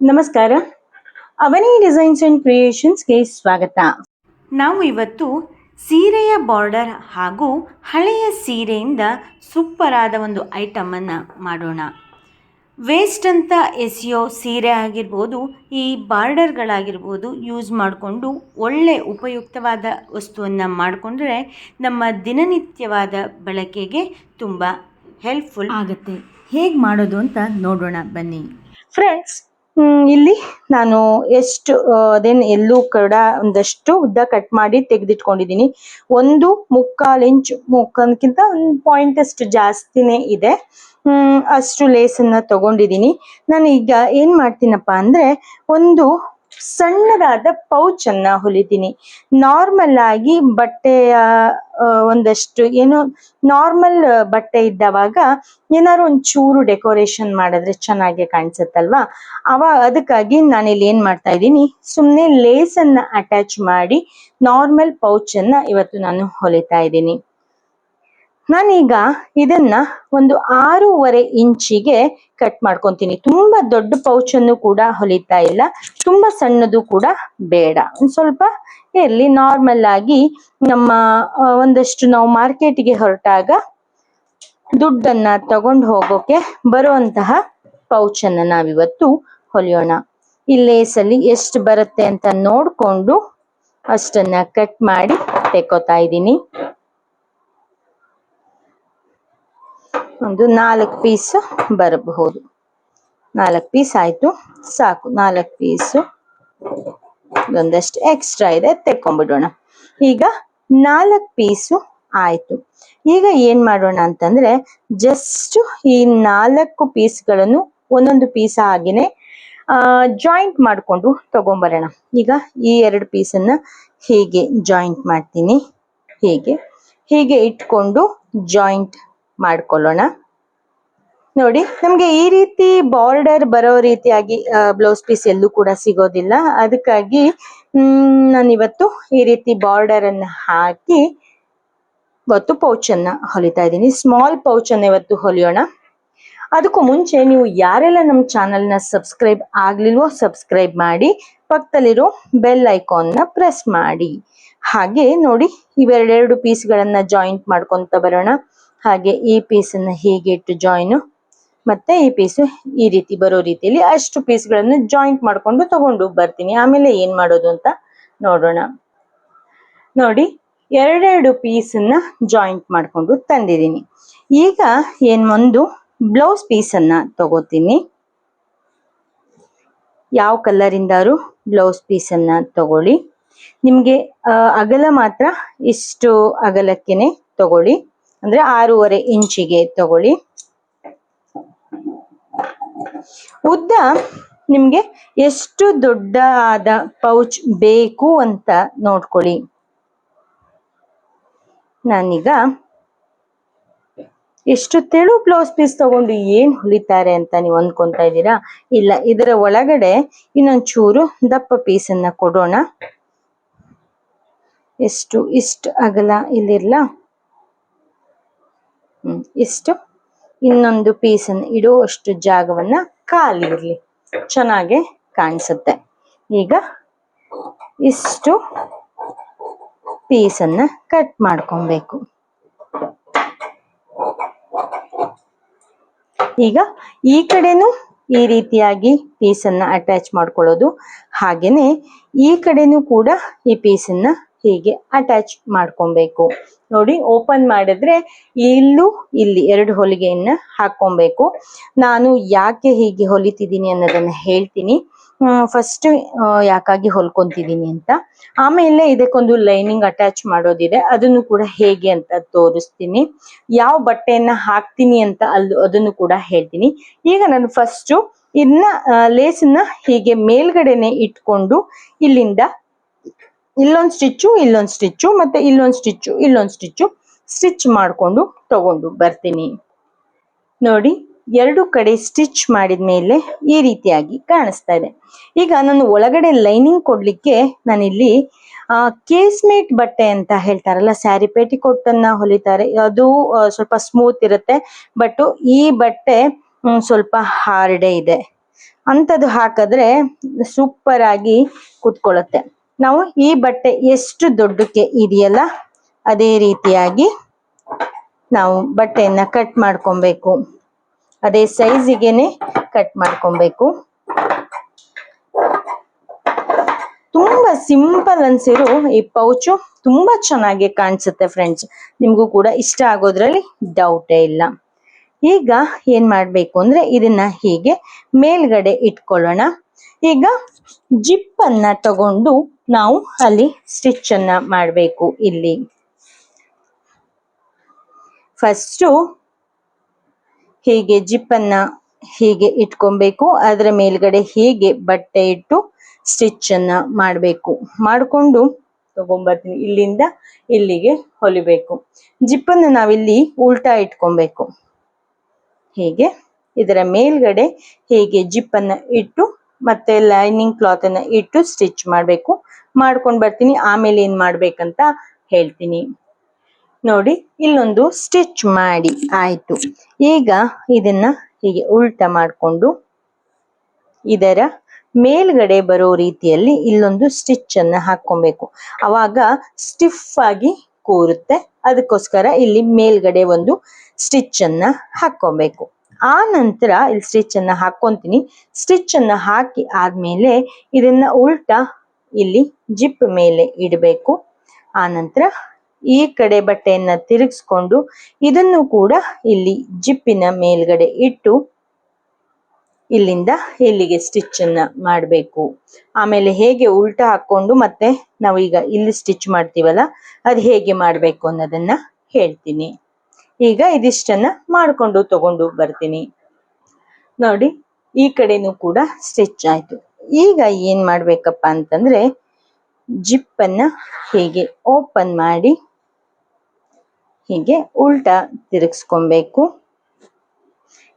ನಮಸ್ಕಾರ. ಅವನಿ designs and ಕ್ರಿಯೇಷನ್ಸ್ಗೆ ಸ್ವಾಗತ. ನಾವು ಇವತ್ತು ಸೀರೆಯ ಬಾರ್ಡರ್ ಹಾಗೂ ಹಳೆಯ ಸೀರೆಯಿಂದ ಸೂಪರ್ ಆದ ಒಂದು ಐಟಮನ್ನು ಮಾಡೋಣ. ವೇಸ್ಟ್ ಅಂತ ಎಸಿಯೋ ಸೀರೆ ಆಗಿರ್ಬೋದು ಈ ಬಾರ್ಡರ್ಗಳಾಗಿರ್ಬೋದು ಯೂಸ್ ಮಾಡಿಕೊಂಡು ಒಳ್ಳೆ ಉಪಯುಕ್ತವಾದ ವಸ್ತುವನ್ನು ಮಾಡಿಕೊಂಡ್ರೆ ನಮ್ಮ ದಿನನಿತ್ಯವಾದ ಬಳಕೆಗೆ ತುಂಬ ಹೆಲ್ಪ್ಫುಲ್ ಆಗುತ್ತೆ. ಹೇಗೆ ಮಾಡೋದು ಅಂತ ನೋಡೋಣ ಬನ್ನಿ. ಫ್ರೆಂಡ್ಸ್ ಇಲ್ಲಿ ನಾನು ಎಷ್ಟು ದೆನ್ ಎಲ್ಲೂ ಕೂಡ ಒಂದಷ್ಟು ಉದ್ದ ಕಟ್ ಮಾಡಿ ತೆಗೆದಿಟ್ಕೊಂಡಿದ್ದೀನಿ. ಒಂದು ಮುಕ್ಕಾಲ್ ಇಂಚ್ ಮುಕ್ಕಿಂತ ಒಂದು ಪಾಯಿಂಟ್ ಅಷ್ಟು ಜಾಸ್ತಿನೇ ಇದೆ. ಅಷ್ಟು ಲೇಸನ್ನ ತಗೊಂಡಿದ್ದೀನಿ. ನಾನು ಈಗ ಏನ್ ಮಾಡ್ತೀನಪ್ಪ ಅಂದ್ರೆ, ಒಂದು ಸಣ್ಣದಾದ ಪೌಚ್ ಅನ್ನ ಹೊಲಿತೀನಿ ನಾರ್ಮಲ್ ಆಗಿ ಬಟ್ಟೆಯ ಒಂದಷ್ಟು, ಏನು ನಾರ್ಮಲ್ ಬಟ್ಟೆ ಇದ್ದವಾಗ ಏನಾದ್ರು ಒಂದ್ ಚೂರು ಡೆಕೋರೇಷನ್ ಮಾಡಿದ್ರೆ ಚೆನ್ನಾಗಿ ಕಾಣಿಸುತ್ತಲ್ವಾ? ಅವ, ಅದಕ್ಕಾಗಿ ನಾನು ಇಲ್ಲಿ ಏನ್ ಮಾಡ್ತಾ ಇದ್ದೀನಿ ಸುಮ್ಮನೆ ಲೇಸ್ ಅನ್ನ ಅಟ್ಯಾಚ್ ಮಾಡಿ ನಾರ್ಮಲ್ ಪೌಚ್ ಅನ್ನ ಇವತ್ತು ನಾನು ಹೊಲಿತಾ ಇದ್ದೀನಿ. ನಾನೀಗ ಇದನ್ನ ಒಂದು ಆರೂವರೆ ಇಂಚಿಗೆ ಕಟ್ ಮಾಡ್ಕೊಂತೀನಿ. ತುಂಬಾ ದೊಡ್ಡ ಪೌಚ್ ಕೂಡ ಹೊಲಿತಾ ಇಲ್ಲ. ತುಂಬಾ ಸಣ್ಣದು ಕೂಡ ಬೇಡ. ಒಂದ್ ಸ್ವಲ್ಪ ಇರ್ಲಿ. ನಾರ್ಮಲ್ ಆಗಿ ನಮ್ಮ ಒಂದಷ್ಟು ನಾವು ಮಾರ್ಕೆಟ್ಗೆ ಹೊರಟಾಗ ದುಡ್ಡನ್ನ ತಗೊಂಡು ಹೋಗೋಕೆ ಬರುವಂತಹ ಪೌಚ್ ಅನ್ನ ನಾವಿವತ್ತು ಹೊಲಿಯೋಣ. ಇಲ್ಲಿ ಲೇಸಲ್ಲಿ ಎಷ್ಟು ಬರುತ್ತೆ ಅಂತ ನೋಡ್ಕೊಂಡು ಅಷ್ಟನ್ನ ಕಟ್ ಮಾಡಿ ತೆಕ್ಕೋತಾ ಇದ್ದೀನಿ. ಒಂದು ನಾಲ್ಕು ಪೀಸ್ ಬರಬಹುದು. ನಾಲ್ಕು ಪೀಸ್ ಆಯ್ತು, ಸಾಕು. ನಾಲ್ಕು ಪೀಸು ಒಂದಷ್ಟು ಎಕ್ಸ್ಟ್ರಾ ಇದೆ ತೆಕ್ಕೊಂಡ್ಬಿಡೋಣ ಈಗ ನಾಲ್ಕು ಪೀಸು ಆಯ್ತು. ಈಗ ಏನ್ ಮಾಡೋಣ ಅಂತಂದ್ರೆ ಜಸ್ಟ್ ಈ ನಾಲ್ಕು ಪೀಸ್ಗಳನ್ನು ಒಂದೊಂದು ಪೀಸ್ ಹಾಗೆಯೇ ಜಾಯಿಂಟ್ ಮಾಡ್ಕೊಂಡು ತಗೊಂಬರೋಣ. ಈಗ ಈ ಎರಡು ಪೀಸನ್ನ ಹೀಗೆ ಜಾಯಿಂಟ್ ಮಾಡ್ತೀನಿ. ಹೀಗೆ. ಹೀಗೆ ಇಟ್ಕೊಂಡು ಜಾಯಿಂಟ್ ಮಾಡ್ಕೊಳ್ಳೋಣ. ನೋಡಿ, ನಮ್ಗೆ ಈ ರೀತಿ ಬಾರ್ಡರ್ ಬರೋ ರೀತಿಯಾಗಿ ಬ್ಲೌಸ್ ಪೀಸ್ ಎಲ್ಲೂ ಕೂಡ ಸಿಗೋದಿಲ್ಲ. ಅದಕ್ಕಾಗಿ, ಹ್ಮ್ ನಾನು ಇವತ್ತು ಈ ರೀತಿ ಬಾರ್ಡರ್ ಅನ್ನ ಹಾಕಿ, ಇವತ್ತು ಪೌಚ್ ಅನ್ನ ಹೊಲಿತಾ ಇದ್ದೀನಿ. ಸ್ಮಾಲ್ ಪೌಚ್ ಇವತ್ತು ಹೊಲಿಯೋಣ. ಅದಕ್ಕೂ ಮುಂಚೆ ನೀವು ಯಾರೆಲ್ಲ ನಮ್ಮ ಚಾನೆಲ್ನ ಸಬ್ಸ್ಕ್ರೈಬ್ ಆಗ್ಲಿಲ್ವೋ ಸಬ್ಸ್ಕ್ರೈಬ್ ಮಾಡಿ, ಪಕ್ಕದಲ್ಲಿರೋ ಬೆಲ್ನ ಪ್ರೆಸ್ ಮಾಡಿ. ಹಾಗೆ ನೋಡಿ, ಇವೆರಡೆರಡು ಪೀಸ್ಗಳನ್ನ ಜಾಯಿಂಟ್ ಮಾಡ್ಕೊತ ಬರೋಣ. ಹಾಗೆ ಈ ಅನ್ನ ಹೀಗೆ ಇಟ್ಟು ಜಾಯಿನ್ ಮತ್ತೆ ಈ ಪೀಸು ಈ ರೀತಿ ಬರೋ ರೀತಿಯಲ್ಲಿ ಅಷ್ಟು ಪೀಸ್ಗಳನ್ನು ಜಾಯಿಂಟ್ ಮಾಡ್ಕೊಂಡು ತಗೊಂಡು ಬರ್ತೀನಿ. ಆಮೇಲೆ ಏನ್ ಮಾಡೋದು ಅಂತ ನೋಡೋಣ. ನೋಡಿ, ಎರಡೆರಡು ಪೀಸನ್ನ ಜಾಯಿಂಟ್ ಮಾಡ್ಕೊಂಡು ತಂದಿದ್ದೀನಿ. ಈಗ ಏನ್ ಒಂದು ಬ್ಲೌಸ್ ಪೀಸನ್ನ ತಗೋತೀನಿ. ಯಾವ ಕಲರಿಂದಾರು ಬ್ಲೌಸ್ ಪೀಸನ್ನ ತಗೊಳ್ಳಿ. ನಿಮ್ಗೆ ಅಗಲ ಮಾತ್ರ ಇಷ್ಟು ಅಗಲಕ್ಕೆನೆ ತಗೊಳ್ಳಿ. ಅಂದ್ರೆ ಆರೂವರೆ ಇಂಚಿಗೆ ತಗೊಳ್ಳಿ. ಉದ್ದ ನಿಮ್ಗೆ ಎಷ್ಟು ದೊಡ್ಡ ಆದ ಪೌಚ್ ಬೇಕು ಅಂತ ನೋಡ್ಕೊಳ್ಳಿ. ನಾನೀಗ ಎಷ್ಟು ತೆಳು ಬ್ಲೌಸ್ ಪೀಸ್ ತಗೊಂಡು ಏನ್ ಹೊಲಿತಾರೆ ಅಂತ ನೀವು ಅಂದ್ಕೊಂತಾ ಇದ್ದೀರಾ? ಇಲ್ಲ, ಇದರ ಒಳಗಡೆ ಇನ್ನೊಂಚೂರು ದಪ್ಪ ದಪ್ಪ ಪೀಸನ್ನ ಕೊಡೋಣ. ಎಷ್ಟು ಇಷ್ಟು ಅಗಲ ಇಲ್ಲಿರ್ಲಾ? ಇಷ್ಟು. ಇನ್ನೊಂದು ಪೀಸನ್ನ ಇಡುವಷ್ಟು ಜಾಗವನ್ನ ಖಾಲಿ ಇರ್ಲಿ. ಚೆನ್ನಾಗೆ ಕಾಣಿಸುತ್ತೆ. ಈಗ ಇಷ್ಟು ಪೀಸನ್ನ ಕಟ್ ಮಾಡ್ಕೊಬೇಕು. ಈಗ ಈ ಕಡೆನೂ ಈ ರೀತಿಯಾಗಿ ಪೀಸನ್ನ ಅಟ್ಯಾಚ್ ಮಾಡ್ಕೊಳ್ಳೋದು. ಹಾಗೇನೆ ಈ ಕಡೆನೂ ಕೂಡ ಈ ಪೀಸನ್ನ ಹೀಗೆ ಅಟ್ಯಾಚ್ ಮಾಡ್ಕೊಬೇಕು. ನೋಡಿ ಓಪನ್ ಮಾಡಿದ್ರೆ ಇಲ್ಲೂ ಇಲ್ಲಿ ಎರಡು ಹೊಲಿಗೆಯನ್ನ ಹಾಕೊಬೇಕು ನಾನು ಯಾಕೆ ಹೀಗೆ ಹೊಲಿತಿದ್ದೀನಿ ಅನ್ನೋದನ್ನ ಹೇಳ್ತೀನಿ. ಫಸ್ಟ್ ಯಾಕಾಗಿ ಹೊಲ್ಕೊಂತಿದ್ದೀನಿ ಅಂತ. ಆಮೇಲೆ ಇದಕ್ಕೊಂದು ಲೈನಿಂಗ್ ಅಟ್ಯಾಚ್ ಮಾಡೋದಿದೆ. ಅದನ್ನು ಕೂಡ ಹೇಗೆ ಅಂತ ತೋರಿಸ್ತೀನಿ. ಯಾವ ಬಟ್ಟೆಯನ್ನ ಹಾಕ್ತೀನಿ ಅಂತ ಅಲ್ಲಿ ಅದನ್ನು ಕೂಡ ಹೇಳ್ತೀನಿ. ಈಗ ನಾನು ಫಸ್ಟ್ ಇದನ್ನ ಲೇಸನ್ನ ಹೀಗೆ ಮೇಲ್ಗಡೆನೆ ಇಟ್ಕೊಂಡು ಇಲ್ಲಿಂದ ಇಲ್ಲೊಂದ್ ಸ್ಟಿಚ್ಚು ಇಲ್ಲೊಂದು ಸ್ಟಿಚ್ಚು ಮತ್ತೆ ಇಲ್ಲೊಂದು ಸ್ಟಿಚ್ಚು ಇಲ್ಲೊಂದು ಸ್ಟಿಚ್ಚು ಸ್ಟಿಚ್ ಮಾಡ್ಕೊಂಡು ತಗೊಂಡು ಬರ್ತೀನಿ. ನೋಡಿ, ಎರಡು ಕಡೆ ಸ್ಟಿಚ್ ಮಾಡಿದ ಮೇಲೆ ಈ ರೀತಿಯಾಗಿ ಕಾಣಿಸ್ತಾ ಇದೆ. ಈಗ ನಾನು ಒಳಗಡೆ ಲೈನಿಂಗ್ ಕೊಡ್ಲಿಕ್ಕೆ ನಾನಿಲ್ಲಿ ಕೇಸ್ಮೇಟ್ ಬಟ್ಟೆ ಅಂತ ಹೇಳ್ತಾರಲ್ಲ ಸ್ಯಾರಿ ಪೇಟಿಕೋಟ್ ಅನ್ನ ಹೊಲಿತಾರೆ. ಅದು ಸ್ವಲ್ಪ ಸ್ಮೂತ್ ಇರುತ್ತೆ ಬಟ್ ಈ ಬಟ್ಟೆ ಸ್ವಲ್ಪ ಹಾರ್ಡೇ ಇದೆ. ಅಂಥದ್ದು ಹಾಕಿದ್ರೆ ಸೂಪರ್ ಆಗಿ ಕುತ್ಕೊಳ್ಳುತ್ತೆ. ನಾವು ಈ ಬಟ್ಟೆ ಎಷ್ಟು ದೊಡ್ಡಕ್ಕೆ ಇದೆಯಲ್ಲ ಅದೇ ರೀತಿಯಾಗಿ ನಾವು ಬಟ್ಟೆಯನ್ನ ಕಟ್ ಮಾಡ್ಕೊಬೇಕು. ಅದೇ ಸೈಜಿಗೆನೆ ಕಟ್ ಮಾಡ್ಕೊಬೇಕು. ತುಂಬಾ ಸಿಂಪಲ್ ಅನ್ಸಿರೋ ಈ ಪೌಚು ತುಂಬಾ ಚೆನ್ನಾಗಿ ಕಾಣಿಸುತ್ತೆ ಫ್ರೆಂಡ್ಸ್ ನಿಮಗೂ ಕೂಡ ಇಷ್ಟ ಆಗೋದ್ರಲ್ಲಿ ಡೌಟೇ ಇಲ್ಲ. ಈಗ ಏನ್ ಮಾಡ್ಬೇಕು ಅಂದ್ರೆ ಇದನ್ನ ಹೀಗೆ ಮೇಲ್ಗಡೆ ಇಟ್ಕೊಳ್ಳೋಣ. ಈಗ ಜಿಪ್ ಅನ್ನ ತಗೊಂಡು ನಾವು ಅಲ್ಲಿ ಸ್ಟಿಚ್ ಅನ್ನ ಮಾಡಬೇಕು ಇಲ್ಲಿ. ಫಸ್ಟು ಹೀಗೆ ಜಿಪ್ ಅನ್ನ ಹೀಗೆ ಇಟ್ಕೊಬೇಕು, ಅದರ ಮೇಲ್ಗಡೆ ಹೀಗೆ ಬಟ್ಟೆ ಇಟ್ಟು ಸ್ಟಿಚ್ ಅನ್ನ ಮಾಡಬೇಕು. ಮಾಡಿಕೊಂಡು ತಗೊಂಬರ್ತೀನಿ, ಇಲ್ಲಿಂದ ಇಲ್ಲಿಗೆ ಹೊಲಿಬೇಕು. ಜಿಪ್ಪನ್ನು ನಾವಿಲ್ಲಿ ಉಲ್ಟಾ ಇಟ್ಕೊಬೇಕು. ಹೀಗೆ ಇದರ ಮೇಲ್ಗಡೆ ಹೀಗೆ ಜಿಪ್ ಅನ್ನ ಇಟ್ಟು ಮತ್ತೆ ಲೈನಿಂಗ್ ಕ್ಲಾತ್ ಅನ್ನ ಇಟ್ಟು ಸ್ಟಿಚ್ ಮಾಡಬೇಕು. ಮಾಡ್ಕೊಂಡು ಬರ್ತೀನಿ, ಆಮೇಲೆ ಏನ್ ಮಾಡ್ಬೇಕಂತ ಹೇಳ್ತೀನಿ. ನೋಡಿ, ಇಲ್ಲೊಂದು ಸ್ಟಿಚ್ ಮಾಡಿ, ಆಯ್ತು. ಈಗ ಇದನ್ನ ಹೀಗೆ ಉಲ್ಟಾ ಮಾಡಿಕೊಂಡು ಇದರ ಮೇಲ್ಗಡೆ ಬರೋ ರೀತಿಯಲ್ಲಿ ಇಲ್ಲೊಂದು ಸ್ಟಿಚ್ ಅನ್ನ ಹಾಕೊಬೇಕು ಅವಾಗ ಸ್ಟಿಫ್ ಆಗಿ ಕೂರುತ್ತೆ. ಅದಕ್ಕೋಸ್ಕರ ಇಲ್ಲಿ ಮೇಲ್ಗಡೆ ಒಂದು ಸ್ಟಿಚ್ ಅನ್ನ ಹಾಕೊಬೇಕು ಆ ನಂತರ ಇಲ್ಲಿ ಸ್ಟಿಚ್ ಅನ್ನ ಹಾಕೊಂತೀನಿ ಸ್ಟಿಚ್ ಅನ್ನ ಹಾಕಿ ಆದ್ಮೇಲೆ ಇದನ್ನ ಉಲ್ಟಾ ಇಲ್ಲಿ ಜಿಪ್ ಮೇಲೆ ಇಡಬೇಕು. ಆ ನಂತರ ಈ ಕಡೆ ಬಟ್ಟೆಯನ್ನ ತಿರುಗಿಸ್ಕೊಂಡು ಇದನ್ನು ಕೂಡ ಇಲ್ಲಿ ಜಿಪ್ಪಿನ ಮೇಲ್ಗಡೆ ಇಟ್ಟು ಇಲ್ಲಿಂದ ಇಲ್ಲಿಗೆ ಸ್ಟಿಚ್ ಅನ್ನ ಮಾಡಬೇಕು. ಆಮೇಲೆ ಹೇಗೆ ಉಲ್ಟಾ ಹಾಕೊಂಡು ಮತ್ತೆ ನಾವು ಈಗ ಇಲ್ಲಿ ಸ್ಟಿಚ್ ಮಾಡ್ತೀವಲ್ಲ, ಅದು ಹೇಗೆ ಮಾಡಬೇಕು ಅನ್ನೋದನ್ನ ಹೇಳ್ತೀನಿ. ಈಗ ಇದಿಷ್ಟನ್ನ ಮಾಡ್ಕೊಂಡು ತಗೊಂಡು ಬರ್ತೀನಿ. ನೋಡಿ, ಈ ಕಡೆನೂ ಕೂಡ ಸ್ಟಿಚ್ ಆಯ್ತು. ಈಗ ಏನ್ ಮಾಡ್ಬೇಕಪ್ಪ ಅಂತಂದ್ರೆ ಜಿಪ್ ಅನ್ನ ಹೀಗೆ ಓಪನ್ ಮಾಡಿ, ಹೀಗೆ ಉಲ್ಟಾ ತಿರುಗಿಸ್ಕೊಬೇಕು.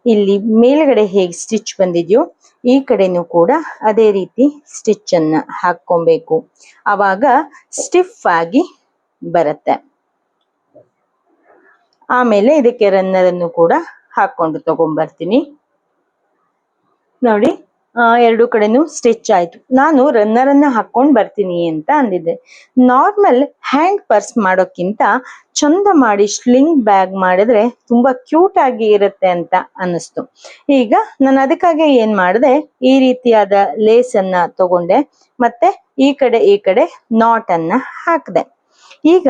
ಇಲ್ಲಿ ಮೇಲ್ಗಡೆ ಹೇಗೆ ಸ್ಟಿಚ್ ಬಂದಿದೆಯೋ, ಈ ಕಡೆನೂ ಕೂಡ ಅದೇ ರೀತಿ ಸ್ಟಿಚ್ ಅನ್ನ ಹಾಕೊಬೇಕು ಅವಾಗ ಸ್ಟಿಫ್ ಆಗಿ ಬರುತ್ತೆ. ಆಮೇಲೆ ಇದಕ್ಕೆ ರನ್ನರನ್ನು ಕೂಡ ಹಾಕೊಂಡು ತಗೊಂಡ್ಬರ್ತೀನಿ ನೋಡಿ ಎರಡು ಕಡೆನೂ ಸ್ಟಿಚ್ ಆಯ್ತು. ನಾನು ರನ್ನರ್ ಅನ್ನ ಹಾಕೊಂಡ್ ಬರ್ತೀನಿ ಅಂತ ಅಂದಿದ್ದೆ. ನಾರ್ಮಲ್ ಹ್ಯಾಂಡ್ ಪರ್ಸ್ ಮಾಡೋಕ್ಕಿಂತ ಚಂದ ಮಾಡಿ ಸ್ಲಿಂಗ್ ಬ್ಯಾಗ್ ಮಾಡಿದ್ರೆ ತುಂಬಾ ಕ್ಯೂಟ್ ಆಗಿ ಇರುತ್ತೆ ಅಂತ ಅನ್ನಿಸ್ತು. ಈಗ ನಾನು ಅದಕ್ಕಾಗಿ ಏನ್ ಮಾಡಿದೆ, ಈ ರೀತಿಯಾದ ಲೇಸ್ ಅನ್ನ ತಗೊಂಡೆ, ಮತ್ತೆ ಈ ಕಡೆ ಈ ಕಡೆ ನಾಟ್ ಅನ್ನ ಹಾಕಿದೆ. ಈಗ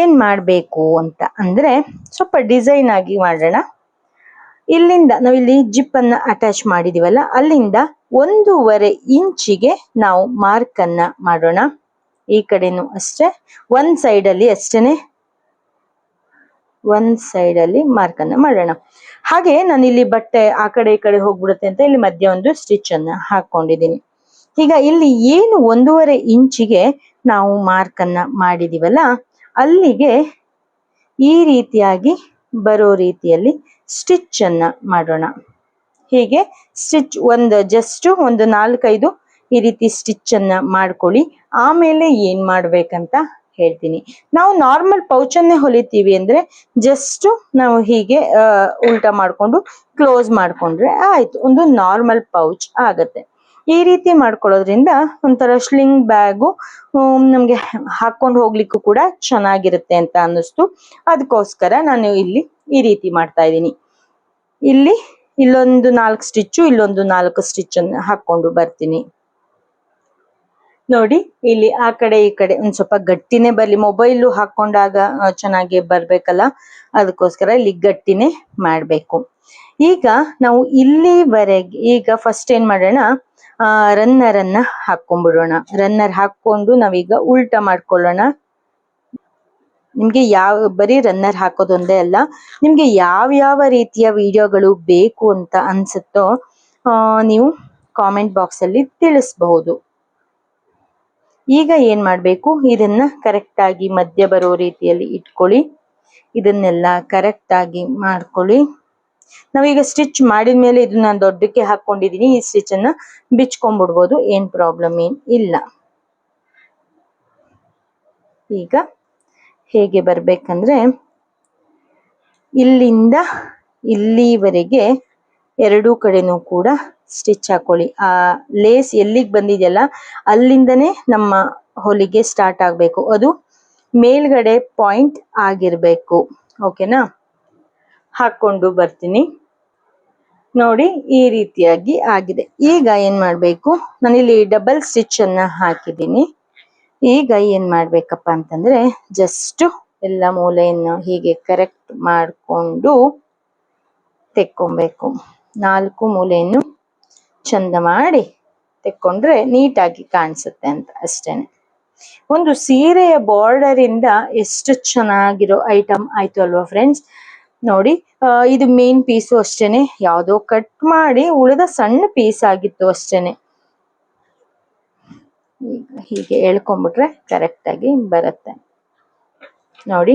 ಏನ್ ಮಾಡ್ಬೇಕು ಅಂತ ಅಂದ್ರೆ ಸ್ವಲ್ಪ ಡಿಸೈನ್ ಆಗಿ ಮಾಡೋಣ. ಇಲ್ಲಿಂದ ನಾವಿಲ್ಲಿ ಜಿಪ್ ಅನ್ನ ಅಟ್ಯಾಚ್ ಮಾಡಿದೀವಲ್ಲ, ಅಲ್ಲಿಂದ ಒಂದೂವರೆ ಇಂಚಿಗೆ ನಾವು ಮಾರ್ಕ್ ಅನ್ನ ಮಾಡೋಣ. ಈ ಕಡೆನೂ ಅಷ್ಟೇ, ಒಂದ್ ಸೈಡ್ ಅಲ್ಲಿ ಅಷ್ಟೇನೆ, ಒಂದ್ ಸೈಡ್ ಅಲ್ಲಿ ಮಾರ್ಕ್ ಅನ್ನ ಮಾಡೋಣ. ಹಾಗೆ ನಾನು ಇಲ್ಲಿ ಬಟ್ಟೆ ಆ ಕಡೆ ಈ ಕಡೆ ಹೋಗ್ಬಿಡುತ್ತೆ ಅಂತ ಇಲ್ಲಿ ಮಧ್ಯ ಒಂದು ಸ್ಟಿಚ್ ಅನ್ನ ಹಾಕೊಂಡಿದ್ದೀನಿ. ಈಗ ಇಲ್ಲಿ ಏನು ಒಂದೂವರೆ ಇಂಚಿಗೆ ನಾವು ಮಾರ್ಕ್ ಅನ್ನ ಮಾಡಿದೀವಲ್ಲ, ಅಲ್ಲಿಗೆ ಈ ರೀತಿಯಾಗಿ ಬರೋ ರೀತಿಯಲ್ಲಿ ಸ್ಟಿಚ್ ಅನ್ನ ಮಾಡೋಣ. ಹೀಗೆ ಸ್ಟಿಚ್ ಒಂದು ಜಸ್ಟ್ ಒಂದು ನಾಲ್ಕೈದು ಈ ರೀತಿ ಸ್ಟಿಚ್ ಅನ್ನ ಮಾಡ್ಕೊಳ್ಳಿ. ಆಮೇಲೆ ಏನ್ ಮಾಡ್ಬೇಕಂತ ಹೇಳ್ತೀನಿ. ನಾವು ನಾರ್ಮಲ್ ಪೌಚನ್ನೇ ಹೊಲಿತೀವಿ ಅಂದ್ರೆ ಜಸ್ಟ್ ನಾವು ಹೀಗೆ ಉಲ್ಟಾ ಮಾಡ್ಕೊಂಡು ಕ್ಲೋಸ್ ಮಾಡ್ಕೊಂಡ್ರೆ ಆಯ್ತು. ಒಂದು ನಾರ್ಮಲ್ ಪೌಚ್ ಆಗತ್ತೆ. ಈ ರೀತಿ ಮಾಡ್ಕೊಳ್ಳೋದ್ರಿಂದ ಒಂಥರ ಸ್ಲಿಂಗ್ ಬ್ಯಾಗು ನಮ್ಗೆ ಹಾಕೊಂಡು ಹೋಗ್ಲಿಕ್ಕೂ ಕೂಡ ಚೆನ್ನಾಗಿರುತ್ತೆ ಅಂತ ಅನ್ನಿಸ್ತು. ಅದಕ್ಕೋಸ್ಕರ ನಾನು ಇಲ್ಲಿ ಈ ರೀತಿ ಮಾಡ್ತಾ ಇದ್ದೀನಿ. ಇಲ್ಲಿ ಇಲ್ಲೊಂದು ನಾಲ್ಕು ಸ್ಟಿಚ್ಚು, ಇಲ್ಲೊಂದು ನಾಲ್ಕು ಸ್ಟಿಚ್ ಅನ್ನು ಹಾಕೊಂಡು ಬರ್ತೀನಿ. ನೋಡಿ, ಇಲ್ಲಿ ಆ ಕಡೆ ಈ ಕಡೆ ಒಂದ್ ಸ್ವಲ್ಪ ಗಟ್ಟಿನೇ ಬರ್ಲಿ. ಮೊಬೈಲು ಹಾಕೊಂಡಾಗ ಚೆನ್ನಾಗಿ ಬರ್ಬೇಕಲ್ಲ? ಅದಕ್ಕೋಸ್ಕರ ಇಲ್ಲಿ ಗಟ್ಟಿನೇ ಮಾಡ್ಬೇಕು. ಈಗ ನಾವು ಇಲ್ಲಿವರೆಗೆ, ಈಗ ಫಸ್ಟ್ ಏನ್ ಮಾಡೋಣ? ರನ್ನರ್ ಅನ್ನ ಹಾಕೊಂಡ್ಬಿಡೋಣ ರನ್ನರ್ ಹಾಕೊಂಡು ನಾವೀಗ ಉಲ್ಟಾ ಮಾಡ್ಕೊಳ್ಳೋಣ. ನಿಮ್ಗೆ ಯಾವ ಬರೀ ರನ್ನರ್ ಹಾಕೋದೊಂದೇ ಅಲ್ಲ ನಿಮ್ಗೆ ಯಾವ ಯಾವ ರೀತಿಯ ವಿಡಿಯೋಗಳು ಬೇಕು ಅಂತ ಅನ್ಸುತ್ತೋ ಆ, ನೀವು ಕಾಮೆಂಟ್ ಬಾಕ್ಸ್ ಅಲ್ಲಿ ತಿಳಿಸಬಹುದು. ಈಗ ಏನ್ ಮಾಡ್ಬೇಕು? ಇದನ್ನ ಕರೆಕ್ಟ್ ಆಗಿ ಮಧ್ಯ ಬರೋ ರೀತಿಯಲ್ಲಿ ಇಟ್ಕೊಳ್ಳಿ. ಇದನ್ನೆಲ್ಲ ಕರೆಕ್ಟ್ ಆಗಿ ಮಾಡ್ಕೊಳ್ಳಿ. ನಾವೀಗ ಸ್ಟಿಚ್ ಮಾಡಿದ ಮೇಲೆ ಇದನ್ನ ದೊಡ್ಡಕ್ಕೆ ಹಾಕೊಂಡಿದೀನಿ ಈ ಸ್ಟಿಚ್ ಅನ್ನ ಬಿಚ್ಕೊಂಡ್ಬಿಡ್ಬೋದು. ಏನ್ ಪ್ರಾಬ್ಲಮ್ ಏನ್ ಇಲ್ಲ. ಈಗ ಹೇಗೆ ಬರ್ಬೇಕಂದ್ರೆ ಇಲ್ಲಿಂದ ಇಲ್ಲಿವರೆಗೆ ಎರಡೂ ಕಡೆನೂ ಕೂಡ ಸ್ಟಿಚ್ ಹಾಕೊಳ್ಳಿ. ಆ ಲೇಸ್ ಎಲ್ಲಿಗೆ ಬಂದಿದೆಯಲ್ಲ, ಅಲ್ಲಿಂದನೇ ನಮ್ಮ ಹೊಲಿಗೆ ಸ್ಟಾರ್ಟ್ ಆಗಬೇಕು. ಅದು ಮೇಲ್ಗಡೆ ಪಾಯಿಂಟ್ ಆಗಿರ್ಬೇಕು. ಓಕೆನಾ ಹಾಕೊಂಡು ಬರ್ತೀನಿ. ನೋಡಿ, ಈ ರೀತಿಯಾಗಿ ಆಗಿದೆ. ಈಗ ಏನ್ ಮಾಡ್ಬೇಕು? ನಾನಿಲ್ಲಿ ಡಬಲ್ ಸ್ಟಿಚ್ ಅನ್ನ ಹಾಕಿದ್ದೀನಿ. ಈಗ ಏನ್ ಮಾಡ್ಬೇಕಪ್ಪ ಅಂತಂದ್ರೆ ಜಸ್ಟ್ ಎಲ್ಲ ಮೂಲೆಯನ್ನು ಹೀಗೆ ಕರೆಕ್ಟ್ ಮಾಡಿಕೊಂಡು ತೆಕ್ಕೊಬೇಕು. ನಾಲ್ಕು ಮೂಲೆಯನ್ನು ಚಂದ ಮಾಡಿ ತೆಕ್ಕೊಂಡ್ರೆ ನೀಟಾಗಿ ಕಾಣಿಸುತ್ತೆ ಅಂತ ಅಷ್ಟೇನೆ. ಒಂದು ಸೀರೆಯ ಬಾರ್ಡರ್ ಇಂದ ಎಷ್ಟು ಚೆನ್ನಾಗಿರೋ ಐಟಮ್ ಆಯ್ತು ಅಲ್ವಾ ಫ್ರೆಂಡ್ಸ್ ನೋಡಿ ಇದು ಮೇನ್ ಪೀಸು ಅಷ್ಟೇನೆ. ಯಾವುದೋ ಕಟ್ ಮಾಡಿ ಉಳಿದ ಸಣ್ಣ ಪೀಸ್ ಆಗಿತ್ತು ಅಷ್ಟೇನೆ. ಹೀಗೆ ಎಳ್ಕೊಂಡ್ಬಿಟ್ರೆ ಕರೆಕ್ಟ್ ಆಗಿ ಬರುತ್ತೆ. ನೋಡಿ,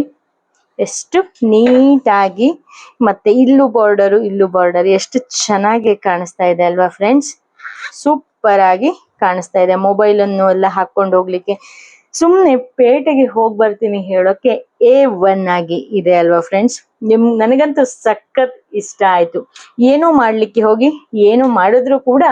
ಎಷ್ಟು ನೀಟಾಗಿ ಮತ್ತೆ ಇಲ್ಲು ಬಾರ್ಡರು ಇಲ್ಲು ಬಾರ್ಡರ್ ಎಷ್ಟು ಚೆನ್ನಾಗಿ ಕಾಣಿಸ್ತಾ ಇದೆ ಅಲ್ವಾ ಫ್ರೆಂಡ್ಸ್ ಸೂಪರ್ ಆಗಿ ಕಾಣಿಸ್ತಾ ಇದೆ. ಮೊಬೈಲ್ ಅನ್ನು ಎಲ್ಲ ಹಾಕೊಂಡು ಹೋಗ್ಲಿಕ್ಕೆ ಸುಮ್ಮನೆ ಪೇಟೆಗೆ ಹೋಗ್ಬರ್ತೀನಿ ಹೇಳೋಕೆ ಎ ಒನ್ ಆಗಿ ಇದೆ ಅಲ್ವಾ ಫ್ರೆಂಡ್ಸ್ ನಿಮ್, ನನಗಂತೂ ಸಖತ್ ಇಷ್ಟ ಆಯ್ತು. ಏನು ಮಾಡ್ಲಿಕ್ಕೆ ಹೋಗಿ, ಏನು ಮಾಡಿದ್ರು ಕೂಡ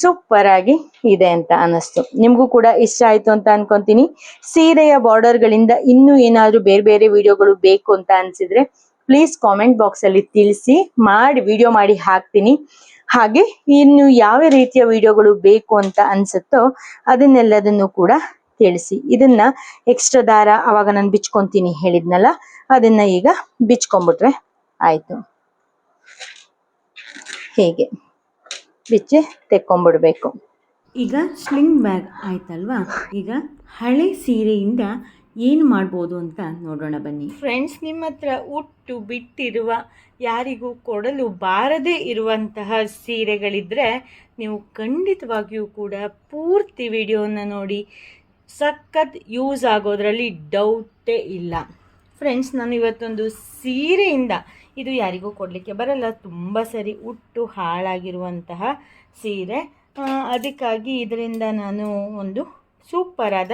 ಸೂಪರ್ ಆಗಿ ಇದೆ ಅಂತ ಅನಿಸ್ತು ನಿಮ್ಗೂ ಕೂಡ ಇಷ್ಟ ಆಯ್ತು ಅಂತ ಅನ್ಕೊಂತೀನಿ. ಸೀರೆಯ ಬಾರ್ಡರ್ ಗಳಿಂದ ಇನ್ನೂ ಏನಾದ್ರೂ ಬೇರೆ ಬೇರೆ ವಿಡಿಯೋಗಳು ಬೇಕು ಅಂತ ಅನ್ಸಿದ್ರೆ ಪ್ಲೀಸ್ ಕಾಮೆಂಟ್ ಬಾಕ್ಸ್ ಅಲ್ಲಿ ತಿಳಿಸಿ, ಮಾಡಿ ವಿಡಿಯೋ ಮಾಡಿ ಹಾಕ್ತೀನಿ. ಹಾಗೆ ಇನ್ನು ಯಾವ ರೀತಿಯ ವಿಡಿಯೋಗಳು ಬೇಕು ಅಂತ ಅನ್ಸುತ್ತೋ ಅದನ್ನೆಲ್ಲದನ್ನು ಕೂಡ ತಿಳಿಸಿ. ಇದನ್ನ ಎಕ್ಸ್ಟ್ರಾ ದಾರ ಅವಾಗ ನಾನು ಬಿಚ್ಕೊಂತೀನಿ ಹೇಳಿದ್ನಲ್ಲ ಅದನ್ನ ಈಗ ಬಿಚ್ಕೊಂಡ್ಬಿಟ್ರೆ ಆಯ್ತು. ಹೀಗೆ ಬಿಚ್ಚಿ ತೆಕ್ಕೊಂಡ್ಬಿಡ್ಬೇಕು ಈಗ ಸ್ಲಿಂಗ್ ಬ್ಯಾಗ್ ಆಯ್ತಲ್ವಾ? ಈಗ ಹಳೆ ಸೀರೆಯಿಂದ ಏನು ಮಾಡ್ಬೋದು ಅಂತ ನೋಡೋಣ ಬನ್ನಿ. ಫ್ರೆಂಡ್ಸ್ ನಿಮ್ಮ ಹತ್ರ ಉಟ್ಟು ಬಿಟ್ಟಿರುವ ಯಾರಿಗೂ ಕೊಡಲು ಬಾರದೇ ಇರುವಂತಹ ಸೀರೆಗಳಿದ್ರೆ ನೀವು ಖಂಡಿತವಾಗಿಯೂ ಕೂಡ ಪೂರ್ತಿ ವಿಡಿಯೋನ ನೋಡಿ ಸಖತ್ ಯೂಸ್ ಆಗೋದ್ರಲ್ಲಿ ಡೌಟೇ ಇಲ್ಲ. ಫ್ರೆಂಡ್ಸ್ ನಾನು ಇವತ್ತೊಂದು ಸೀರೆಯಿಂದ, ಇದು ಯಾರಿಗೂ ಕೊಡಲಿಕ್ಕೆ ಬರಲ್ಲ, ತುಂಬ ಸರಿ ಉಟ್ಟು ಹಾಳಾಗಿರುವಂತಹ ಸೀರೆ. ಅದಕ್ಕಾಗಿ ಇದರಿಂದ ನಾನು ಒಂದು ಸೂಪರಾದ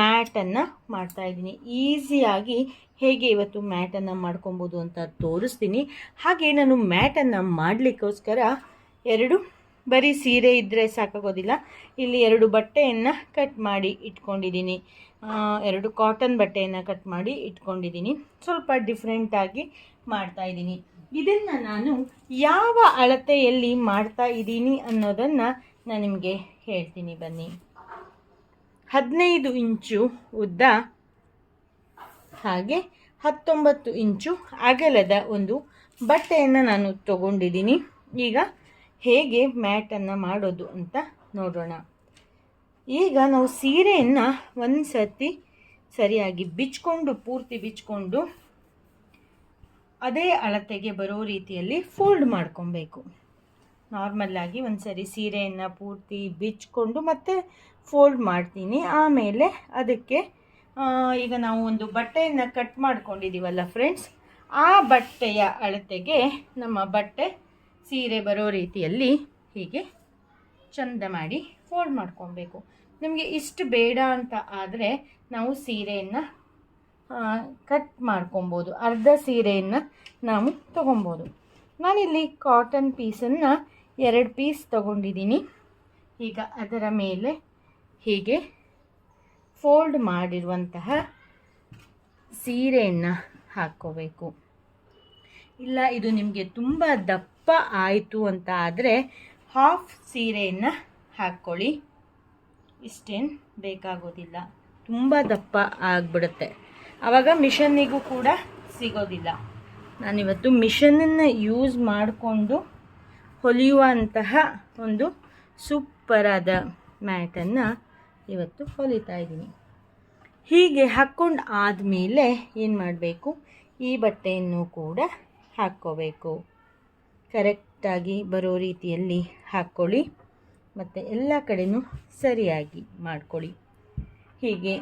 ಮ್ಯಾಟನ್ನು ಮಾಡ್ತಾ ಇದ್ದೀನಿ. ಈಸಿಯಾಗಿ ಹೇಗೆ ಇವತ್ತು ಮ್ಯಾಟನ್ನು ಮಾಡ್ಕೊಬೋದು ಅಂತ ತೋರಿಸ್ತೀನಿ. ಹಾಗೆ ನಾನು ಮ್ಯಾಟನ್ನು ಮಾಡಲಿಕ್ಕೋಸ್ಕರ ಎರಡು ಬರೀ ಸೀರೆ ಇದ್ದರೆ ಸಾಕಾಗೋದಿಲ್ಲ. ಇಲ್ಲಿ ಎರಡು ಬಟ್ಟೆಯನ್ನು ಕಟ್ ಮಾಡಿ ಇಟ್ಕೊಂಡಿದ್ದೀನಿ. ಎರಡು ಕಾಟನ್ ಬಟ್ಟೆಯನ್ನು ಕಟ್ ಮಾಡಿ ಇಟ್ಕೊಂಡಿದ್ದೀನಿ. ಸ್ವಲ್ಪ ಡಿಫ್ರೆಂಟಾಗಿ ಮಾಡ್ತಾ ಇದ್ದೀನಿ. ಇದನ್ನು ನಾನು ಯಾವ ಅಳತೆಯಲ್ಲಿ ಮಾಡ್ತಾ ಇದ್ದೀನಿ ಅನ್ನೋದನ್ನು ನಾನು ನಿಮಗೆ ಹೇಳ್ತೀನಿ ಬನ್ನಿ. ಹದಿನೈದು ಇಂಚು ಉದ್ದ ಹಾಗೆ ಹತ್ತೊಂಬತ್ತು ಇಂಚು ಅಗಲದ ಒಂದು ಬಟ್ಟೆಯನ್ನು ನಾನು ತಗೊಂಡಿದ್ದೀನಿ. ಈಗ ಹೇಗೆ ಮ್ಯಾಟನ್ನು ಮಾಡೋದು ಅಂತ ನೋಡೋಣ. ಈಗ ನಾವು ಸೀರೆಯನ್ನು ಒಂದು ಸರ್ತಿ ಸರಿಯಾಗಿ ಬಿಚ್ಕೊಂಡು, ಪೂರ್ತಿ ಬಿಚ್ಕೊಂಡು ಅದೇ ಅಳತೆಗೆ ಬರೋ ರೀತಿಯಲ್ಲಿ ಫೋಲ್ಡ್ ಮಾಡ್ಕೊಬೇಕು. ನಾರ್ಮಲ್ಲಾಗಿ ಒಂದು ಸರಿ ಸೀರೆಯನ್ನು ಪೂರ್ತಿ ಬಿಚ್ಕೊಂಡು ಮತ್ತೆ ಫೋಲ್ಡ್ ಮಾಡ್ತೀನಿ. ಆಮೇಲೆ ಅದಕ್ಕೆ ಈಗ ನಾವು ಒಂದು ಬಟ್ಟೆಯನ್ನು ಕಟ್ ಮಾಡ್ಕೊಂಡಿದ್ದೀವಲ್ಲ ಫ್ರೆಂಡ್ಸ್, ಆ ಬಟ್ಟೆಯ ಅಳತೆಗೆ ನಮ್ಮ ಬಟ್ಟೆ ಸೀರೆ ಬರೋ ರೀತಿಯಲ್ಲಿ ಹೀಗೆ ಚಂದ ಮಾಡಿ ಫೋಲ್ಡ್ ಮಾಡ್ಕೊಬೇಕು. ನಿಮಗೆ ಇಷ್ಟು ಬೇಡ ಅಂತ ಆದರೆ ನಾವು ಸೀರೆಯನ್ನು ಕಟ್ ಮಾಡ್ಕೊಬೋದು. ಅರ್ಧ ಸೀರೆಯನ್ನು ನಾವು ತೊಗೊಬೋದು. ನಾನಿಲ್ಲಿ ಕಾಟನ್ ಪೀಸನ್ನು ಎರಡು ಪೀಸ್ ತೊಗೊಂಡಿದ್ದೀನಿ. ಈಗ ಅದರ ಮೇಲೆ ಹೀಗೆ ಫೋಲ್ಡ್ ಮಾಡಿರುವಂತಹ ಸೀರೆಯನ್ನು ಹಾಕ್ಕೋಬೇಕು. ಇಲ್ಲ, ಇದು ನಿಮಗೆ ತುಂಬ ದಪ್ಪ ಆಯಿತು ಅಂತ ಆದರೆ ಹಾಫ್ ಸೀರೆಯನ್ನು ಹಾಕ್ಕೊಳ್ಳಿ ಇಷ್ಟೇನು ಬೇಕಾಗೋದಿಲ್ಲ. ತುಂಬ ದಪ್ಪ ಆಗಿಬಿಡುತ್ತೆ. ಆವಾಗ ಮಿಷನ್ನಿಗೂ ಕೂಡ ಸಿಗೋದಿಲ್ಲ. ನಾನಿವತ್ತು ಮಿಷನನ್ನು ಯೂಸ್ ಮಾಡಿಕೊಂಡು ಹೊಲಿಯುವಂತಹ ಒಂದು ಸೂಪರಾದ ಮ್ಯಾಟನ್ನು ಇವತ್ತು ಹೊಲಿತಾ ಇದ್ದೀನಿ. ಹೀಗೆ ಹಾಕ್ಕೊಂಡು ಆದಮೇಲೆ ಏನು ಮಾಡಬೇಕು? ಈ ಬಟ್ಟೆಯನ್ನು ಕೂಡ ಹಾಕ್ಕೋಬೇಕು. ಕರೆಕ್ಟಾಗಿ ಬರೋ ರೀತಿಯಲ್ಲಿ ಹಾಕ್ಕೊಳ್ಳಿ. ಮತ್ತು ಎಲ್ಲ ಕಡೆಯೂ ಸರಿಯಾಗಿ ಮಾಡ್ಕೊಳ್ಳಿ. ಹೀಗೆ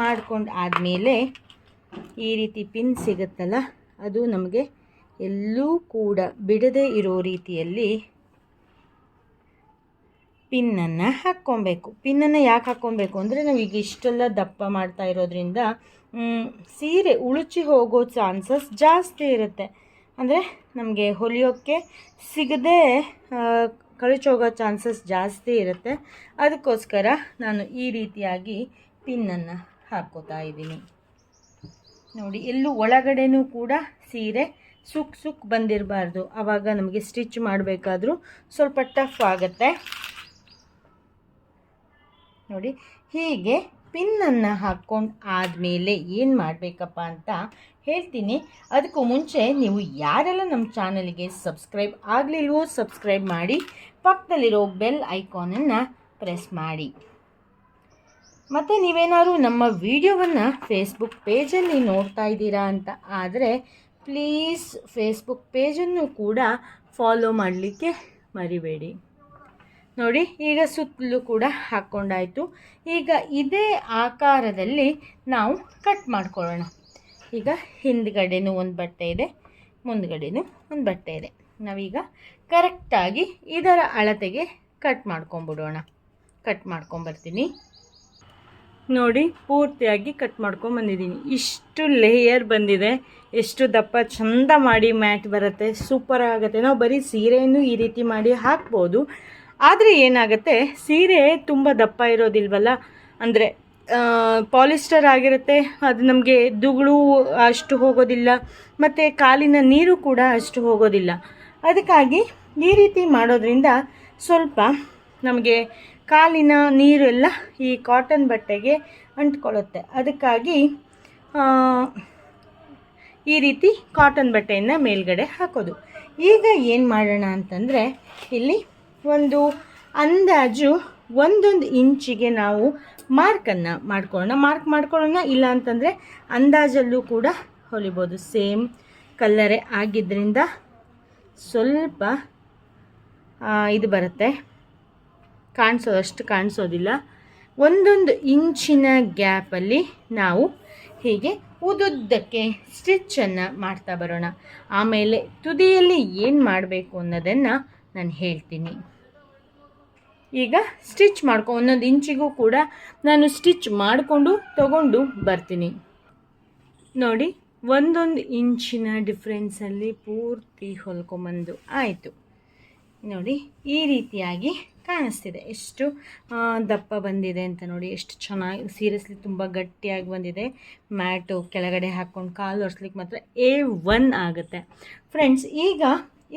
ಮಾಡ್ಕೊಂಡು ಆದಮೇಲೆ ಈ ರೀತಿ ಪಿನ್ ಸಿಗುತ್ತಲ್ಲ, ಅದು ನಮಗೆ ಎಲ್ಲೂ ಕೂಡ ಬಿಡದೇ ಇರೋ ರೀತಿಯಲ್ಲಿ ಪಿನ್ನನ್ನು ಹಾಕ್ಕೊಬೇಕು. ಪಿನ್ನನ್ನು ಯಾಕೆ ಹಾಕ್ಕೊಬೇಕು ಅಂದರೆ ನಾವು ಈಗ ಇಷ್ಟೆಲ್ಲ ದಪ್ಪ ಮಾಡ್ತಾ ಇರೋದ್ರಿಂದ ಸೀರೆ ಉಳುಚಿ ಹೋಗೋ ಚಾನ್ಸಸ್ ಜಾಸ್ತಿ ಇರುತ್ತೆ. ಅಂದರೆ ನಮಗೆ ಹೊಲಿಯೋಕ್ಕೆ ಸಿಗದೆ ಕಳಚೋಗೋ ಚಾನ್ಸಸ್ ಜಾಸ್ತಿ ಇರುತ್ತೆ. ಅದಕ್ಕೋಸ್ಕರ ನಾನು ಈ ರೀತಿಯಾಗಿ ಪಿನ್ನನ್ನು ಹಾಕ್ಕೋತಾ ಇದ್ದೀನಿ. ನೋಡಿ, ಎಲ್ಲೂ ಒಳಗಡೆನೂ ಕೂಡ ಸೀರೆ ಸುಕ್ ಸುಕ್ ಬಂದಿರಬಾರ್ದು. ಆವಾಗ ನಮಗೆ ಸ್ಟಿಚ್ ಮಾಡಬೇಕಾದ್ರೂ ಸ್ವಲ್ಪ ಟಫ್ ಆಗುತ್ತೆ. ನೋಡಿ, ಹೀಗೆ ಪಿನ್ನನ್ನು ಹಾಕ್ಕೊಂಡು ಆದಮೇಲೆ ಏನು ಮಾಡಬೇಕಪ್ಪ ಅಂತ ಹೇಳ್ತೀನಿ. ಅದಕ್ಕೂ ಮುಂಚೆ ನೀವು ಯಾರೆಲ್ಲ ನಮ್ಮ ಚಾನಲ್ಗೆ ಸಬ್ಸ್ಕ್ರೈಬ್ ಆಗಲಿಲ್ವೋ ಸಬ್ಸ್ಕ್ರೈಬ್ ಮಾಡಿ, ಪಕ್ಕದಲ್ಲಿರೋ ಬೆಲ್ ಐಕಾನನ್ನು ಪ್ರೆಸ್ ಮಾಡಿ. ಮತ್ತು ನೀವೇನಾದ್ರು ನಮ್ಮ ವಿಡಿಯೋವನ್ನು ಫೇಸ್ಬುಕ್ ಪೇಜಲ್ಲಿ ನೋಡ್ತಾ ಇದ್ದೀರಾ ಅಂತ ಆದರೆ, ಪ್ಲೀಸ್ ಫೇಸ್ಬುಕ್ ಪೇಜನ್ನು ಕೂಡ ಫಾಲೋ ಮಾಡಲಿಕ್ಕೆ ಮರಿಬೇಡಿ. ನೋಡಿ, ಈಗ ಸುತ್ತಲೂ ಕೂಡ ಹಾಕ್ಕೊಂಡಾಯಿತು ಈಗ ಇದೇ ಆಕಾರದಲ್ಲಿ ನಾವು ಕಟ್ ಮಾಡ್ಕೊಳ್ಳೋಣ. ಈಗ ಹಿಂದ್ಗಡೆನೂ ಒಂದು ಬಟ್ಟೆ ಇದೆ, ಮುಂದ್ಗಡೆನೂ ಒಂದು ಬಟ್ಟೆ ಇದೆ. ನಾವೀಗ ಕರೆಕ್ಟಾಗಿ ಇದರ ಅಳತೆಗೆ ಕಟ್ ಮಾಡ್ಕೊಂಬಿಡೋಣ. ಕಟ್ ಮಾಡ್ಕೊಂಬರ್ತೀನಿ. ನೋಡಿ, ಪೂರ್ತಿಯಾಗಿ ಕಟ್ ಮಾಡ್ಕೊಂಬಂದಿದ್ದೀನಿ. ಇಷ್ಟು ಲೇಯರ್ ಬಂದಿದೆ, ಎಷ್ಟು ದಪ್ಪ ಚಂದ ಮಾಡಿ ಮ್ಯಾಟ್ ಬರುತ್ತೆ ಸೂಪರ್ ಆಗುತ್ತೆ. ನಾವು ಬರೀ ಸೀರೆಯನ್ನು ಈ ರೀತಿ ಮಾಡಿ ಹಾಕ್ಬೋದು. ಆದರೆ ಏನಾಗುತ್ತೆ, ಸೀರೆ ತುಂಬ ದಪ್ಪ ಇರೋದಿಲ್ವಲ್ಲ? ಅಂದರೆ ಪಾಲಿಸ್ಟರ್ ಆಗಿರುತ್ತೆ. ಅದು ನಮಗೆ ದುಗಳು ಅಷ್ಟು ಹೋಗೋದಿಲ್ಲ. ಮತ್ತು ಕಾಲಿನ ನೀರು ಕೂಡ ಅಷ್ಟು ಹೋಗೋದಿಲ್ಲ. ಅದಕ್ಕಾಗಿ ಈ ರೀತಿ ಮಾಡೋದ್ರಿಂದ ಸ್ವಲ್ಪ ನಮಗೆ ಕಾಲಿನ ನೀರೆಲ್ಲ ಈ ಕಾಟನ್ ಬಟ್ಟೆಗೆ ಅಂಟ್ಕೊಳ್ಳುತ್ತೆ. ಅದಕ್ಕಾಗಿ ಈ ರೀತಿ ಕಾಟನ್ ಬಟ್ಟೆಯನ್ನು ಮೇಲ್ಗಡೆ ಹಾಕೋದು. ಈಗ ಏನು ಮಾಡೋಣ ಅಂತಂದರೆ, ಇಲ್ಲಿ ಒಂದು ಅಂದಾಜು ಒಂದೊಂದು ಇಂಚಿಗೆ ನಾವು ಮಾರ್ಕನ್ನು ಮಾಡ್ಕೊಳ್ಳೋಣ. ಮಾರ್ಕ್ ಮಾಡ್ಕೊಳ್ಳೋಣ. ಇಲ್ಲ ಅಂತಂದರೆ ಅಂದಾಜಲ್ಲೂ ಕೂಡ ಹೊಲಿಬೋದು. ಸೇಮ್ ಕಲ್ಲರೇ ಆಗಿದ್ದರಿಂದ ಸ್ವಲ್ಪ ಇದು ಬರುತ್ತೆ. ಕಾಣಿಸೋದಷ್ಟು ಕಾಣಿಸೋದಿಲ್ಲ. ಒಂದೊಂದು ಇಂಚಿನ ಗ್ಯಾಪಲ್ಲಿ ನಾವು ಹೀಗೆ ಉದುದ್ದಕ್ಕೆ ಸ್ಟಿಚ್ಚನ್ನು ಮಾಡ್ತಾ ಬರೋಣ. ಆಮೇಲೆ ತುದಿಯಲ್ಲಿ ಏನು ಮಾಡಬೇಕು ಅನ್ನೋದನ್ನು ನಾನು ಹೇಳ್ತೀನಿ. ಈಗ ಸ್ಟಿಚ್ ಮಾಡ್ಕೊ, ಒಂದೊಂದು ಇಂಚಿಗೂ ಕೂಡ ನಾನು ಸ್ಟಿಚ್ ಮಾಡಿಕೊಂಡು ತಗೊಂಡು ಬರ್ತೀನಿ. ನೋಡಿ, ಒಂದೊಂದು ಇಂಚಿನ ಡಿಫ್ರೆನ್ಸಲ್ಲಿ ಪೂರ್ತಿ ಹೊಲ್ಕೊಂಬಂದು ಆಯಿತು. ನೋಡಿ, ಈ ರೀತಿಯಾಗಿ ಕಾಣಿಸ್ತಿದೆ. ಎಷ್ಟು ದಪ್ಪ ಬಂದಿದೆ ಅಂತ ನೋಡಿ, ಎಷ್ಟು ಚೆನ್ನಾಗಿ, ಸೀರಿಯಸ್ಲಿ ತುಂಬ ಗಟ್ಟಿಯಾಗಿ ಬಂದಿದೆ. ಮ್ಯಾಟು ಕೆಳಗಡೆ ಹಾಕ್ಕೊಂಡು ಕಾಲು ಒರೆಸ್ಲಿಕ್ಕೆ ಮಾತ್ರ ಎ ಒನ್ ಆಗುತ್ತೆ. ಫ್ರೆಂಡ್ಸ್, ಈಗ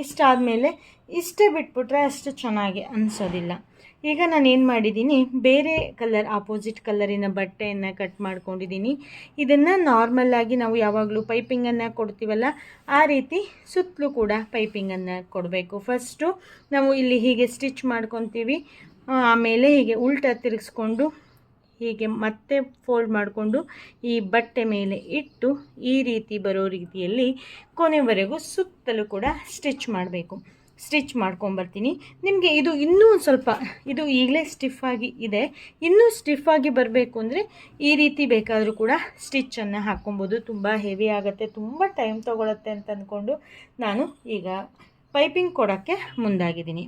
ಇಷ್ಟಾದಮೇಲೆ ಇಷ್ಟೇ ಬಿಟ್ಬಿಟ್ರೆ ಅಷ್ಟು ಚೆನ್ನಾಗಿ ಅನಿಸೋದಿಲ್ಲ. ಈಗ ನಾನು ಏನು ಮಾಡಿದ್ದೀನಿ ಬೇರೆ ಕಲರ್ ಆಪೋಸಿಟ್ ಕಲರಿನ ಬಟ್ಟೆಯನ್ನು ಕಟ್ ಮಾಡ್ಕೊಂಡಿದ್ದೀನಿ ಇದನ್ನು ನಾರ್ಮಲ್ಲಾಗಿ ನಾವು ಯಾವಾಗಲೂ ಪೈಪಿಂಗನ್ನು ಕೊಡ್ತೀವಲ್ಲ, ಆ ರೀತಿ ಸುತ್ತಲೂ ಕೂಡ ಪೈಪಿಂಗನ್ನು ಕೊಡಬೇಕು. ಫಸ್ಟು ನಾವು ಇಲ್ಲಿ ಹೀಗೆ ಸ್ಟಿಚ್ ಮಾಡ್ಕೊತೀವಿ ಆಮೇಲೆ ಹೀಗೆ ಉಲ್ಟಾ ತಿರುಗಿಸ್ಕೊಂಡು ಹೀಗೆ ಮತ್ತೆ ಫೋಲ್ಡ್ ಮಾಡಿಕೊಂಡು ಈ ಬಟ್ಟೆ ಮೇಲೆ ಇಟ್ಟು ಈ ರೀತಿ ಬರೋ ರೀತಿಯಲ್ಲಿ ಕೊನೆವರೆಗೂ ಸುತ್ತಲೂ ಕೂಡ ಸ್ಟಿಚ್ ಮಾಡಬೇಕು. ಸ್ಟಿಚ್ ಮಾಡ್ಕೊಂಬರ್ತೀನಿ. ನಿಮಗೆ ಇದು ಇನ್ನೂ ಒಂದು ಸ್ವಲ್ಪ, ಇದು ಈಗಲೇ ಸ್ಟಿಫಾಗಿ ಇದೆ. ಇನ್ನೂ ಸ್ಟಿಫಾಗಿ ಬರಬೇಕು ಅಂದರೆ ಈ ರೀತಿ ಬೇಕಾದರೂ ಕೂಡ ಸ್ಟಿಚ್ಚನ್ನು ಹಾಕ್ಕೊಬೋದು. ತುಂಬ ಹೆವಿ ಆಗುತ್ತೆ, ತುಂಬ ಟೈಮ್ ತೊಗೊಳತ್ತೆ ಅಂತ ಅಂದ್ಕೊಂಡು ನಾನು ಈಗ ಪೈಪಿಂಗ್ ಕೊಡೋಕ್ಕೆ ಮುಂದಾಗಿದ್ದೀನಿ.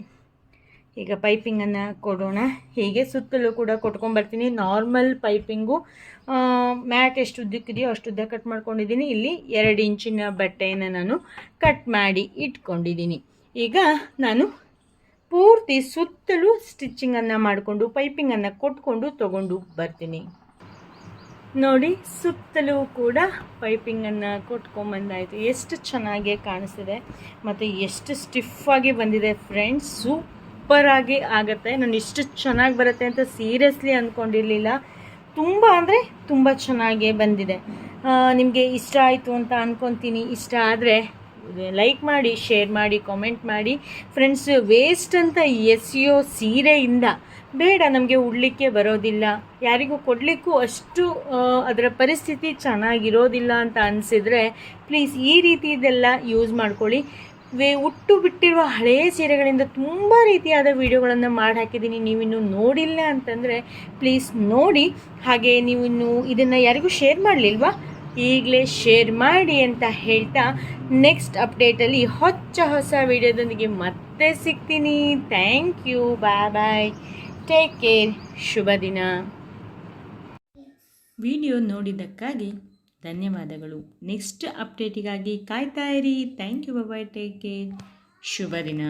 ಈಗ ಪೈಪಿಂಗನ್ನು ಕೊಡೋಣ. ಹೀಗೆ ಸುತ್ತಲೂ ಕೂಡ ಕೊಟ್ಕೊಂಬರ್ತೀನಿ. ನಾರ್ಮಲ್ ಪೈಪಿಂಗು ಮ್ಯಾಟ್ ಎಷ್ಟು ಉದ್ದಕ್ಕಿದೆಯೋ ಅಷ್ಟು ಉದ್ದ ಕಟ್ ಮಾಡ್ಕೊಂಡಿದ್ದೀನಿ. ಇಲ್ಲಿ ಎರಡು ಇಂಚಿನ ಬಟ್ಟೆಯನ್ನು ನಾನು ಕಟ್ ಮಾಡಿ ಇಟ್ಕೊಂಡಿದ್ದೀನಿ. ಈಗ ನಾನು ಪೂರ್ತಿ ಸುತ್ತಲೂ ಸ್ಟಿಚ್ಚಿಂಗನ್ನು ಮಾಡಿಕೊಂಡು ಪೈಪಿಂಗನ್ನು ಕೊಟ್ಕೊಂಡು ತಗೊಂಡು ಬರ್ತೀನಿ. ನೋಡಿ, ಸುತ್ತಲೂ ಕೂಡ ಪೈಪಿಂಗನ್ನು ಕೊಟ್ಕೊಂಬಂದಾಯಿತು ಎಷ್ಟು ಚೆನ್ನಾಗಿ ಕಾಣಿಸ್ತಿದೆ. ಮತ್ತು ಎಷ್ಟು ಸ್ಟಿಫಾಗಿ ಬಂದಿದೆ ಫ್ರೆಂಡ್ಸ್ ಸೂಪರಾಗಿ ಆಗುತ್ತೆ. ನಾನು ಇಷ್ಟು ಚೆನ್ನಾಗಿ ಬರುತ್ತೆ ಅಂತ ಸೀರಿಯಸ್ಲಿ ಅಂದ್ಕೊಂಡಿರಲಿಲ್ಲ ತುಂಬ ಅಂದರೆ ತುಂಬ ಚೆನ್ನಾಗೇ ಬಂದಿದೆ. ನಿಮಗೆ ಇಷ್ಟ ಆಯಿತು ಅಂತ ಅಂದ್ಕೊತೀನಿ ಇಷ್ಟ ಆದರೆ ಲೈಕ್ ಮಾಡಿ ಶೇರ್ ಮಾಡಿ ಕಾಮೆಂಟ್ ಮಾಡಿ. ಫ್ರೆಂಡ್ಸ್ ವೇಸ್ಟ್ ಅಂತ ಎಸೆಯೋ ಸೀರೆಯಿಂದ ಬೇಡ ನಮಗೆ ಉಡ್ಲಿಕ್ಕೆ ಬರೋದಿಲ್ಲ. ಯಾರಿಗೂ ಕೊಡಲಿಕ್ಕೂ ಅಷ್ಟು ಅದರ ಪರಿಸ್ಥಿತಿ ಚೆನ್ನಾಗಿರೋದಿಲ್ಲ ಅಂತ ಅನಿಸಿದರೆ ಪ್ಲೀಸ್ ಈ ರೀತಿದೆಲ್ಲ ಯೂಸ್ ಮಾಡ್ಕೊಳ್ಳಿ. ವೇ ಉಟ್ಟು ಬಿಟ್ಟಿರುವ ಹಳೆಯ ಸೀರೆಗಳಿಂದ ತುಂಬ ರೀತಿಯಾದ ವಿಡಿಯೋಗಳನ್ನು ಮಾಡಿ ಹಾಕಿದ್ದೀನಿ. ನೀವಿನ್ನು ನೋಡಿಲ್ಲ ಅಂತಂದರೆ ಪ್ಲೀಸ್ ನೋಡಿ. ಹಾಗೆ ನೀವಿನ್ನು ಇದನ್ನು ಯಾರಿಗೂ ಶೇರ್ ಮಾಡಲಿಲ್ವಾ? ಈಗಲೇ ಶೇರ್ ಮಾಡಿ ಅಂತ ಹೇಳ್ತಾ ನೆಕ್ಸ್ಟ್ ಅಪ್ಡೇಟಲ್ಲಿ ಹೊಚ್ಚ ಹೊಸ ವಿಡಿಯೋದೊಂದಿಗೆ ಮತ್ತೆ ಸಿಗ್ತೀನಿ. Thank you bye bye take care ಶುಭ ದಿನ. ವಿಡಿಯೋ ನೋಡಿದ್ದಕ್ಕಾಗಿ ಧನ್ಯವಾದಗಳು. ನೆಕ್ಸ್ಟ್ ಅಪ್ಡೇಟಿಗಾಗಿ ಕಾಯ್ತಾ ಇರಿ. Thank you bye take care ಶುಭ ದಿನ.